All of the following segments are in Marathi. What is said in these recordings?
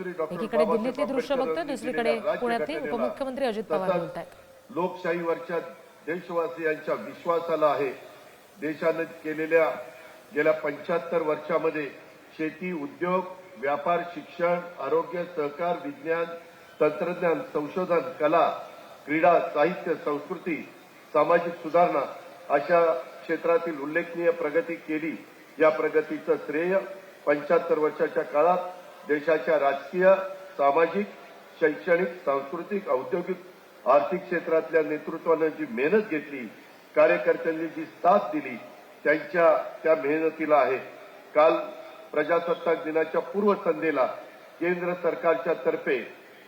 एकीकडे दिल्लीतली दृश्य बघतोय दुसरीकडे पुण्यातली उपमुख्यमंत्री अजित पवार बोलत आहेत लोकशाहीवरच्या देशवासियांच्या विश्वासाला आहे. देशानं केलेल्या गेल्या पंच्याहत्तर वर्षामध्ये शेती उद्योग व्यापार शिक्षण आरोग्य सहकार विज्ञान तंत्रज्ञान संशोधन कला क्रीडा साहित्य संस्कृती सामाजिक सुधारणा अशा क्षेत्रातील उल्लेखनीय प्रगती केली. या प्रगतीचं श्रेय पंच्याहत्तर वर्षाच्या काळात देशाच्या राजकीय सामाजिक शैक्षणिक सांस्कृतिक औद्योगिक आर्थिक क्षेत्रातल्या नेतृत्वानं जी मेहनत घेतली कार्यकर्त्यांनी जी साथ दिली त्यांच्या त्या मेहनतीला आहे. काल प्रजासत्ताक दिनाच्या पूर्वसंध्येला केंद्र सरकारच्या तर्फे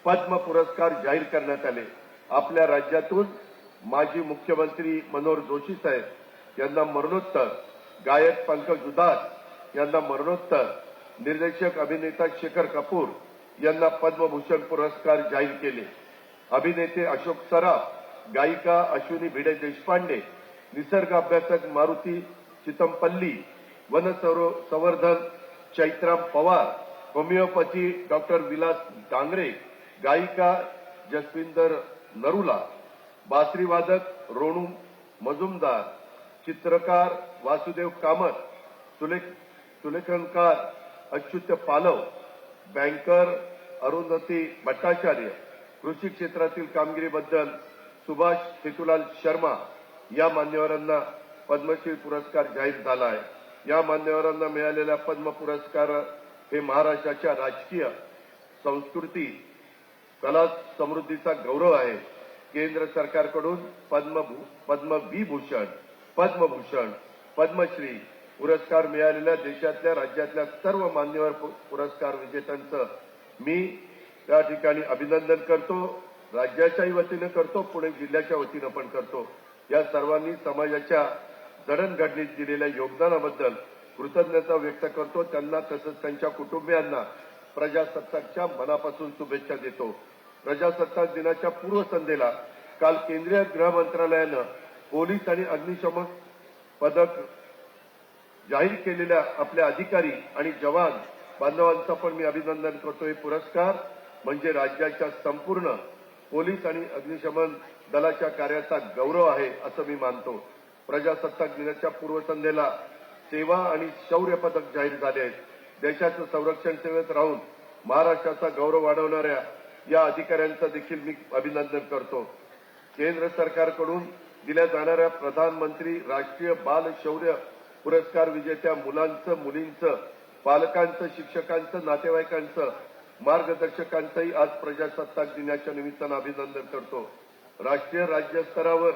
पद्म पुरस्कार जाहीर करण्यात आले. आपल्या राज्यातून माजी मुख्यमंत्री मनोहर जोशी साहेब यांना मरणोत्तर गायक पंकज उदास यांना मरणोत्तर निर्देशक अभिनेता शेखर कपूर यांना पद्मभूषण पुरस्कार जाहीर केले. अभिनेते अशोक सराफ गायिका अश्विनी भिडे देशपांडे निसर्ग अभ्यासक मारुती चितमपल्ली वन संवर्धन चैत्राम पवार होमिओपॅथी डॉक्टर विलास डांगरे गायिका जसविंदर नरुला बासरीवादक रोणू मजुमदार चित्रकार वासुदेव कामत सुलेखनकार अच्युत पालव बँकर अरुंधती भट्टाचार्य कृषी क्षेत्रातील कामगिरीबद्दल सुभाष सेतुलाल शर्मा या मान्यवरांना पद्मश्री पुरस्कार जाहीर झाला आहे. या मान्यवरांना मिळालेल्या पद्म पुरस्कार हे महाराष्ट्राच्या राजकीय संस्कृती कला समृद्धीचा गौरव आहे. केंद्र सरकारकडून पद्म पद्मविभूषण पद्मभूषण पद्मश्री पुरस्कार मिळालेल्या देशातल्या राज्यातल्या सर्व मान्यवर पुरस्कार विजेत्यांचं मी त्या ठिकाणी अभिनंदन करतो. राज्याच्याही वतीनं करतो पुणे जिल्ह्याच्या वतीनं पण करतो. या सर्वांनी समाजाच्या जडणघडणीत दिलेल्या योगदानाबद्दल कृतज्ञता व्यक्त करतो. त्यांना तसंच त्यांच्या कुटुंबियांना प्रजासत्ताकच्या मनापासून शुभेच्छा देतो. प्रजासत्ताक दिनाच्या पूर्वसंध्येला काल केंद्रीय गृह मंत्रालयानं पोलीस आणि अग्निशमन पदक जाहीर केलेल्या आपल्या अधिकारी आणि जवान बांधवांचा पण मी अभिनंदन करतो. हे पुरस्कार म्हणजे राज्याच्या संपूर्ण पोलीस आणि अग्निशमन दलाच्या कार्याचा गौरव आहे असं मी मानतो. प्रजासत्ताक दिनाच्या पूर्वसंध्येला सेवा आणि शौर्य पदक जाहीर झाले आहेत. देशाचं संरक्षण सेवेत राहून महाराष्ट्राचा गौरव वाढवणाऱ्या या अधिकाऱ्यांचं देखील मी अभिनंदन करतो. केंद्र सरकारकडून दिल्या जाणाऱ्या प्रधानमंत्री राष्ट्रीय बाल शौर्य पुरस्कार विजेत्या मुलांचं मुलींचं पालकांचं शिक्षकांचं नातेवाईकांचं मार्गदर्शकांचंही आज प्रजासत्ताक दिनाच्या निमित्तानं अभिनंदन करतो. राष्ट्रीय राज्यस्तरावर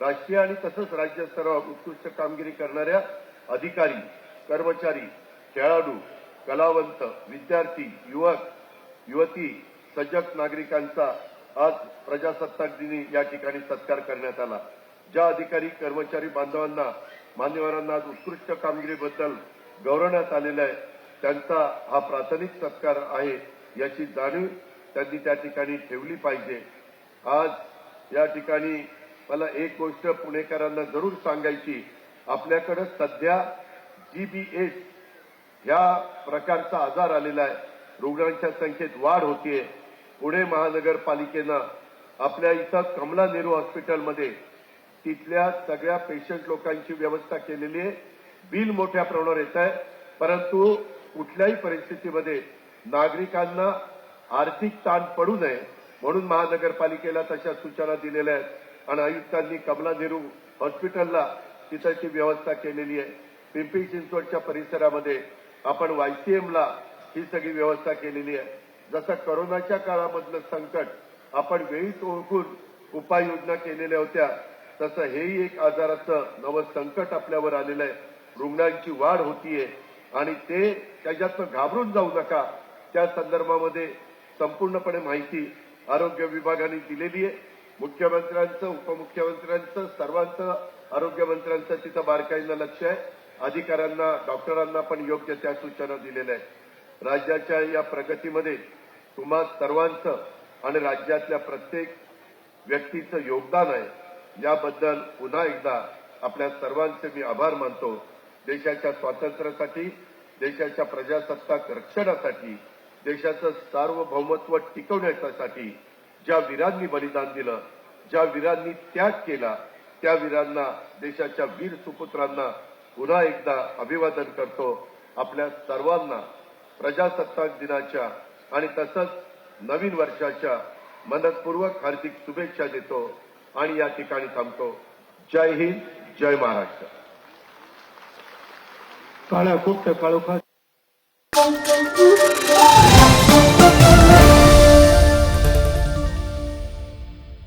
राष्ट्रीय आणि तसंच राज्यस्तरावर उत्कृष्ट कामगिरी करणाऱ्या अधिकारी कर्मचारी खेळाडू कलावंत विद्यार्थी युवक युवती सजग नागरिकांचा आज प्रजासत्ताक दिनी या ठिकाणी सत्कार करण्यात आला. ज्या अधिकारी कर्मचारी बांधवांना मान्यवरांना आज उत्कृष्ट कामगिरीबद्दल गौरवण्यात आलेलं आहे. त्यांचा हा प्राथमिक सत्कार आहे याची जाणीव त्यांनी त्या ठिकाणी ठेवली पाहिजे. आज या ठिकाणी मला एक गोष्ट पुणेकरांना जरूर सांगायची. आपल्याकडे सध्या जीबीएस ह्या प्रकारचा आजार आलेला आहे. रुग्णांच्या संख्येत वाढ होतीये. पुणे महानगरपालिकेनं आपल्या इथं कमला नेहरू हॉस्पिटलमध्ये तिथल्या सगळ्या पेशंट लोकांची व्यवस्था केलेली आहे. बिल मोठ्या प्रमाणावर येत आहे. परंतु कुठल्याही परिस्थितीमध्ये नागरिकांना आर्थिक ताण पडू नये म्हणून महानगरपालिकेला तशा सूचना दिलेल्या आहेत. आणि आयुक्तांनी कमला नेहरू हॉस्पिटलला तिथंची व्यवस्था केलेली आहे. पिंपरी चिंचवडच्या परिसरामध्ये आपण वायसीएमला ही सगळी व्यवस्था केलेली आहे. जसं करोनाच्या काळामधलं संकट आपण वेळीच ओळखून उपाययोजना केलेल्या होत्या. तसं हेही एक आजाराचं नवं संकट आपल्यावर आलेलं आहे. रुग्णांची वाढ होतीये आणि ते त्याच्यातनं घाबरून जाऊ नका. त्या संदर्भामध्ये संपूर्णपणे माहिती आरोग्य विभागाने दिलेली आहे. मुख्यमंत्र्यांचं उपमुख्यमंत्र्यांचं सर्वांचं आरोग्यमंत्र्यांचं तिथं बारकाईनं लक्ष आहे. अधिकाऱ्यांना डॉक्टरांना पण योग्य त्या सूचना दिलेल्या आहेत. राज्याच्या या प्रगतीमध्ये तुम्हा सर्वांचं आणि राज्यातल्या प्रत्येक व्यक्तीचं योगदान आहे. याबद्दल पुन्हा एकदा आपल्या सर्वांचे मी आभार मानतो. देशाच्या स्वातंत्र्यासाठी देशाच्या प्रजासत्ताक रक्षणासाठी देशाचं सार्वभौमत्व टिकवण्यासाठी ज्या वीरांनी बलिदान दिलं ज्या वीरांनी त्याग केला त्या वीरांना देशाच्या वीर सुपुत्रांना पुन्हा एकदा अभिवादन करतो. आपल्या सर्वांना प्रजासत्ताक दिनाच्या आणि तसंच नवीन वर्षाच्या मनपूर्वक हार्दिक शुभेच्छा देतो. आणि या ठिकाणी थांबतो. जय हिंद जय महाराष्ट्र. काळ्या कुट्ट काळोखात.